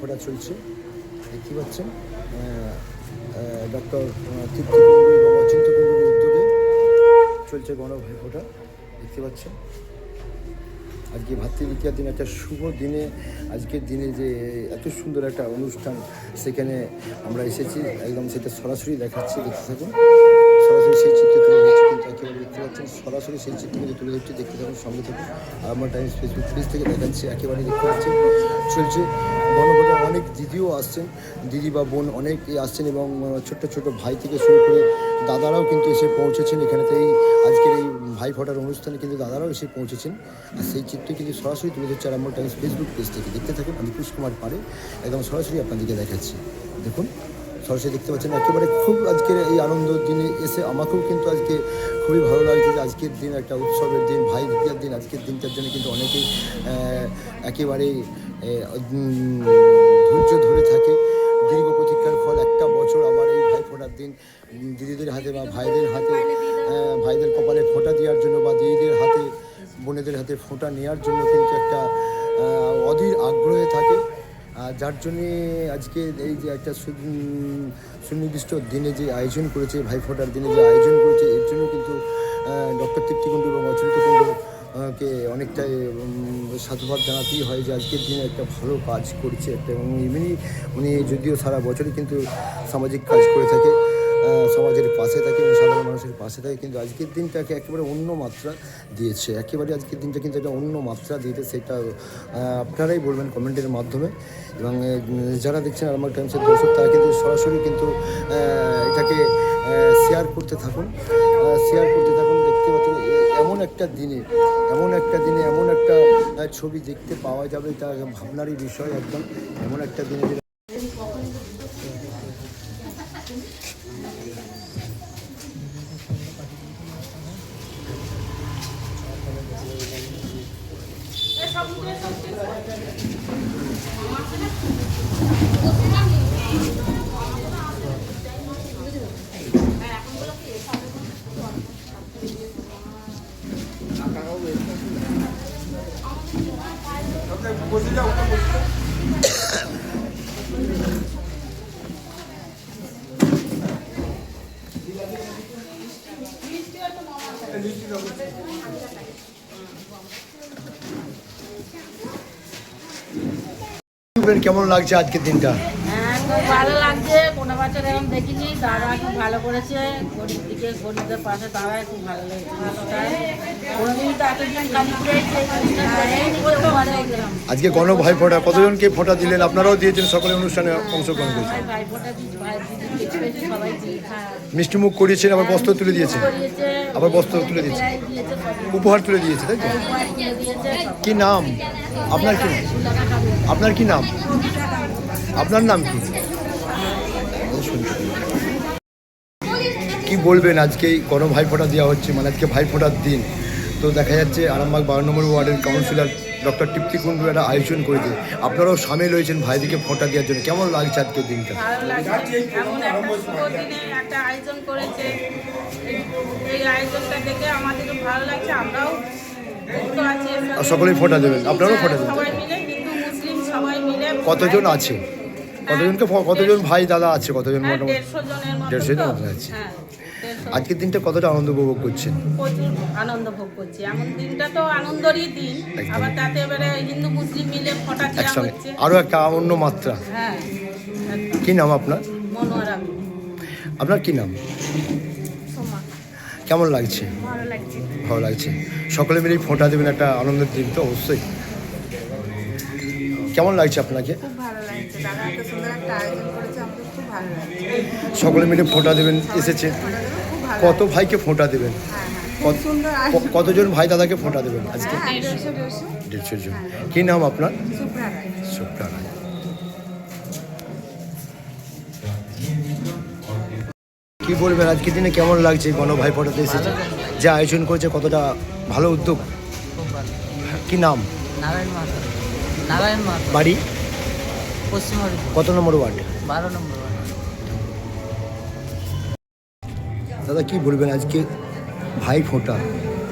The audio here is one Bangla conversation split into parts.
ফোটা চলছে। দেখতে পাচ্ছেন ডক্টর তৃপ্তি উদ্যোগে চলছে গণ ভাই ফোটা দেখতে পাচ্ছেন, আজকে ভাতৃদ্বিতীয়ার দিন, একটা শুভ দিনে, আজকের দিনে যে এত সুন্দর একটা অনুষ্ঠান সেখানে আমরা এসেছি। একদম সেটা সরাসরি দেখাচ্ছি, দেখতে থাকুন। সরাসরি সেই চিত্র তুলে ধরছি, কিন্তু একেবারে দেখতে পাচ্ছেন, সরাসরি সেই চিত্রগুলো তুলে ধরছি, দেখতে থাকুন সঙ্গে থাকুন আর আমার টাইমস ফেসবুক পেজ থেকে দেখাচ্ছি, একেবারে দেখতে পাচ্ছেন। চলছে গণভোটে অনেক দিদিও আসছেন, দিদি বা বোন অনেকেই আসছেন এবং ছোট্ট ছোট ভাই থেকে শুরু করে দাদারাও কিন্তু এসে পৌঁছেছেন। এখানেতেই আজকের এই ভাই ফোটার অনুষ্ঠানে কিন্তু দাদারাও এসে পৌঁছেছেন। আর সেই চিত্রে কিন্তু সরাসরি তুলে ধরছে আরাম্বর টাইমস ফেসবুক পেজ থেকে দেখতে থাকুন। আমি কুশ কুমার পারে একদম সরাসরি আপনাদেরকে দেখাচ্ছি। দেখুন। সরাসরি দেখতে পাচ্ছেন। একেবারে খুব আজকের এই আনন্দ দিনে এসে আমাকেও কিন্তু আজকে খুবই ভালো লাগছে যে আজকের দিন একটা উৎসবের দিন, ভাই দ্বিতীয়ার দিন, আজকের দিনটার জন্য কিন্তু অনেকেই একেবারেই ধৈর্য ধরে থাকে। দীর্ঘ প্রতীক্ষার ফল একটা বছর আবার এই ভাই ফোটার দিন দিদিদের হাতে বা ভাইদের হাতে ভাইদের কপালে ফোঁটা দেওয়ার জন্য বা দিদিদের হাতে, বোনেদের হাতে ফোঁটা নেওয়ার জন্য কিন্তু একটা অধীর আগ্রহে থাকে। আর যার জন্যে আজকে এই যে একটা সুনির্দিষ্ট দিনে যে আয়োজন করেছে, ভাইফোঁটার দিনে যে আয়োজন করেছে, এর জন্য কিন্তু ডক্টর তৃপ্তিকুণ্ড এবং অচিন্ত কে অনেকটাই সাধুবাদ জানাতেই হয় যে আজকের দিনে একটা ভালো কাজ করছে একটা। এবং এমনি উনি যদিও সারা বছরই কিন্তু সামাজিক কাজ করে থাকে সমাজের পাশে থাকে এবং সাধারণ মানুষের পাশে থাকে, কিন্তু আজকের দিনটাকে একেবারে অন্য মাত্রা দিয়েছে। একেবারে আজকের দিনটা কিন্তু একটা অন্য মাত্রা দিয়েছে, সেটা আপনারাই বলবেন কমেন্টের মাধ্যমে। এবং যারা দেখছেন আমার টাইমসের দর্শক, তারা কিন্তু সরাসরি কিন্তু এটাকে শেয়ার করতে থাকুন। শেয়ার করতে থাকুন, দেখতে পাচ্ছেন এমন একটা দিনে, এমন একটা দিনে, এমন একটা ছবি দেখতে পাওয়া যাবে তা ভাবনারই বিষয় একদম। এমন একটা দিনে কেমন লাগছে আজকের দিনটা? ভালো লাগছে কোনো বছর এরকম দেখিনি দাদা খুব ভালো করেছে গরিব দিকে গরিবদের পাশে দাঁড়ায় খুব ভালো লেগেছে। আজকে গণ ভাই ফোঁটা কতজনকে ফোঁটা দিলেন আপনারাও দিয়েছেন সকলে অনুষ্ঠানে অংশগ্রহণ করেছেন। হ্যাঁ, মিষ্টিমুখ করিয়েছেন আবার বস্ত্র তুলে দিয়েছেন আবার বস্ত্র তুলে দিয়েছে। উপহার তুলে দিয়েছে তাই তো। কি নাম আপনার কি। আপনার কি নাম আপনার নাম কি? কি বলবেন আজকে গণ ভাইফোঁটা দেওয়া হচ্ছে? মানে আজকে ভাইফোঁটার দিন। তো দেখা যাচ্ছে আরামবাগ বারো নম্বর ওয়ার্ডের কাউন্সিলর ডক্টর টিপ্তি কুণ্ডু একটা আয়োজন করেছে। আপনারাও সামিল হয়েছেন ভাইদিকে ফোঁটা দেওয়ার জন্য। কেমন লাগছে আজকের দিনটা? একটা আয়োজন করেছে। এই- আয়োজনটা দেখে ভালো লাগছে। আমরাও সকলেই ফোঁটা দেবেন। আপনারাও ফোঁটা দেবেন। কতজন আছে? কতজনকে কতজন ভাই দাদা আছে? কতজন হ্যাঁ, মোটামুটি? দেড়শো জনের মতো দেড়শো জন আছে। হ্যাঁ, আজকের দিনটা কতটা আনন্দ উপভোগ করছেন? প্রচুর আনন্দ ভোগ করছি। এমন দিনটা তো আনন্দেরই দিন। আবার তাতে এবারে হিন্দু মুসলিম মিলে ফটা একসঙ্গে। হচ্ছে। আরও একটা অন্য মাত্রা। হ্যাঁ কি নাম আপনার? মনোয়ারা আপনার কি নাম? কেমন লাগছে? ভালো লাগছে। ভালো লাগছে। সকলে মিলে ফোঁটা দেবেন একটা আনন্দের দিন তো অবশ্যই। কেমন লাগছে আপনাকে? লাগছে দাদা এত সুন্দর একটা আয়োজন করেছে আমাকে খুব ভালো লাগছে। সকলে মিলে ফোঁটা দেবেন এসেছে। কত ভাইকে ফোঁটা দেবেন? হ্যাঁ হ্যাঁ কতজন ভাই দাদাকে ফোঁটা দেবেন আজকে? হ্যাঁ দেড়শো দেড়শো। দেড়শো জন। কি নাম আপনার? সুপ্রা রায় কি বলবেন আজকের দিনে কেমন লাগছে? গণ ভাই ফোটাতে এসেছে। যে আয়োজন করেছে কতটা ভালো উদ্যোগ? কি নাম? নারায়ণ মাহাতো। নারায়ণ মাহাতো। বাড়ি? পশ্চিম হরিপুর কত নম্বর ওয়ার্ড? বারো নম্বর ওয়ার্ড। দাদা কি বলবেন আজকে? ভাই ফোঁটা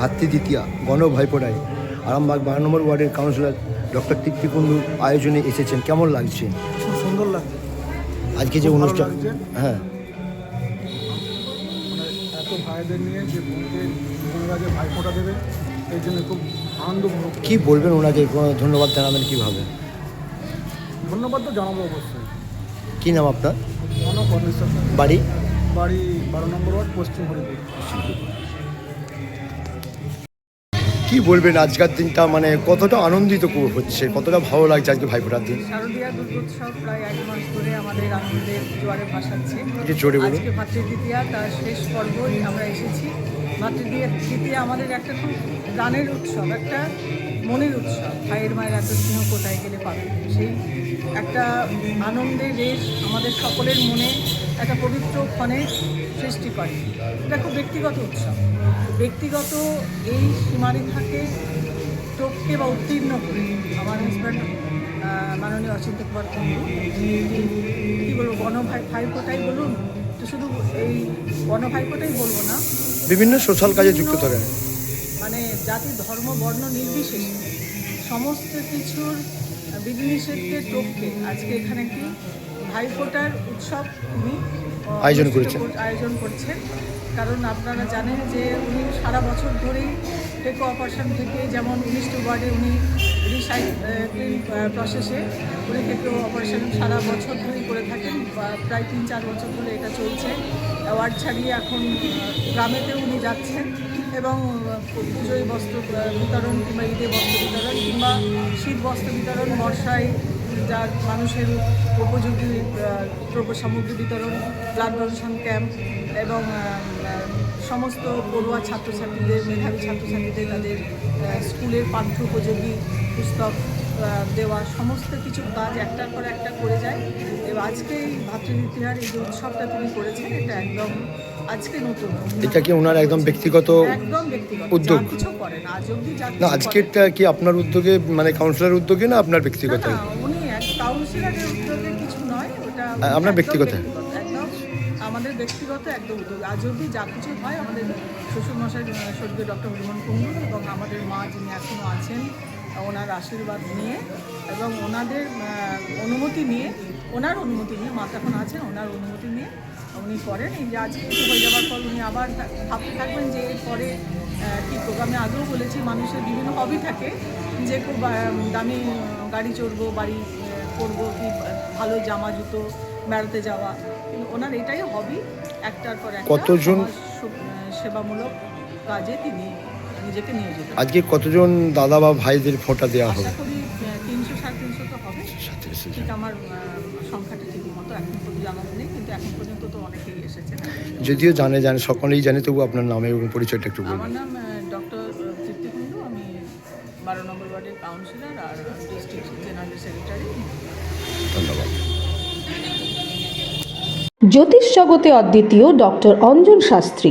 ভাতৃ দ্বিতীয়া গণ ভাই ফোঁটায় আরামবাগ বারো নম্বর ওয়ার্ডের কাউন্সিলর ডক্টর তৃপ্তি কুণ্ডুর আয়োজনে এসেছেন। কেমন লাগছে? সুন্দর লাগছে। আজকে যে অনুষ্ঠান। হ্যাঁ। মানে এত ভাইদের নিয়ে যে বোনকে যে ভাই দেবে এই জন্য খুব আনন্দ কি বলবেন ওনাকে? ধন্যবাদ জানাবেন কীভাবে? ধন্যবাদ তো জানাব অবশ্যই। কি নাম আপনার? বাড়ি? বাড়ি বারো নম্বর ওয়ার্ড পশ্চিম হরিপুর। কি বলবেন আজকের দিনটা? মানে কতটা আনন্দিত হচ্ছে কতটা ভালো লাগছে আজকে ভাইফোঁটার দিন? শারদীয়া দুর্গোৎসব প্রায় এক মাস ধরে আমাদের আনন্দের জোয়ারে ভাসাচ্ছে। একটু জোরে বলুন। আজকে ভাতৃদ্বিতীয়া তার শেষ পর্বই আমরা এসেছি। ভাতৃদ্বিতীয়া আমাদের একটা খুব গানের উৎসব একটা মনের উৎসব ভাইয়ের মায়ের এত স্নেহ কোথায় গেলে পাবে? সেই একটা আনন্দের রেশ আমাদের সকলের মনে একটা পবিত্র ক্ষণে সৃষ্টি করে। এটা খুব ব্যক্তিগত উৎসব। ব্যক্তিগত এই সীমারেখাকে টপকে বা উত্তীর্ণ করে আমার হাজব্যান্ড মাননীয় অচিন্ত কুমার কুণ্ডু কী বলব গণভাই ভাইফোঁটাই বলুন তো শুধু এই গণভাইফোঁটাই বলব না বিভিন্ন সোশ্যাল কাজে যুক্ত থাকেন। মানে জাতি ধর্ম বর্ণ নির্বিশেষে সমস্ত কিছুর বিধিনিষেধকে টোপকে আজকে এখানে একটি ভাইফোঁটার উৎসব উনি আয়োজন করেছেন। আয়োজন করছেন কারণ আপনারা জানেন যে উনি সারা বছর ধরেই টেকো অপারেশন থেকে যেমন উনিশটি ওয়ার্ডে উনি প্রসেসে উনি টেকো অপারেশন সারা বছর ধরেই করে থাকেন প্রায় তিন, চার বছর ধরে এটা চলছে। ওয়ার্ড ছাড়িয়ে এখন গ্রামেতে উনি যাচ্ছেন এবং পুজোয় বস্ত্র বিতরণ কিংবা ঈদে বস্ত্র বিতরণ কিংবা শীত বস্ত্র বিতরণ, বর্ষায় যার মানুষের উপযোগী দ্রব্য সামগ্রী বিতরণ, ব্লাড ডোনেশন ক্যাম্প এবং সমস্ত পড়ুয়া ছাত্রছাত্রীদের, মেধাবী ছাত্রছাত্রীদের তাদের স্কুলের পাঠ্য উপযোগী পুস্তক দেওয়া সমস্ত কিছু কাজ একটার পর একটা করে যায়। এবং আজকে এই ভাতৃদ্বিতীয়ার এই যে উৎসবটা তিনি করেছেন এটা একদম আজকে নতুন। এটা কি ওনার একদম ব্যক্তিগত একদম ব্যক্তিগত। উদ্যোগ? কিছু করেন আজ অব্দি যা না আজকেরটা কি আপনার উদ্যোগে মানে কাউন্সিলর উদ্যোগে না আপনার ব্যক্তিগত? উনি এক কাউন্সিলরের উদ্যোগে কিছু নয় ওটা আপনার ব্যক্তিগত? একদম আমাদের ব্যক্তিগত একদম উদ্যোগ। আজ অব্দি যা কিছু হয় আমাদের শ্বশুরমশাই আহ, স্বর্গীয় ডক্টর হরিমন কুণ্ডু এবং আমাদের মা যিনি এখনও আছেন ওনার আশীর্বাদ নিয়ে এবং ওনাদের অনুমতি নিয়ে ওনার অনুমতি নিয়ে মা এখন আছেন ওনার অনুমতি নিয়ে উনি করেন। এই যে আজকে হয়ে যাওয়ার পর উনি আবার ভাবতে থাকবেন যে এরপরে কী প্রোগ্রামে আগেও বলেছি মানুষের বিভিন্ন হবি থাকে যে খুব দামি গাড়ি চড়বো বাড়ি করব কি ভালো জামা জুতো বেড়াতে যাওয়া। কিন্তু ওনার এটাই হবি একটার পর একটা কতজন- সেবামূলক কাজে তিনি নিজেকে আজকে কতজন দাদা বা ভাইদের ফোঁটা দেওয়া হবে? আশা করি তিনশো সাড়ে তিনশো তো হবে। ঠিক আমার সংখ্যাটা ঠিক মতো এখন পর্যন্ত জানানো নেই কিন্তু এখন পর্যন্ত তো অনেকেই এসেছেন যদিও জানে জানে সকলেই জানে তবু আপনার নামে এবং পরিচয়টা একটু আমার বলবেন নাম ডক্টর তৃপ্তি কুণ্ডু। আমি বারো নম্বর ওয়ার্ডের কাউন্সিলর আর ডিস্ট্রিক্ট জেনারেল সেক্রেটারি। ধন্যবাদ। জ্যোতিষ জগতে অদ্বিতীয় ডক্টর অঞ্জন শাস্ত্রী।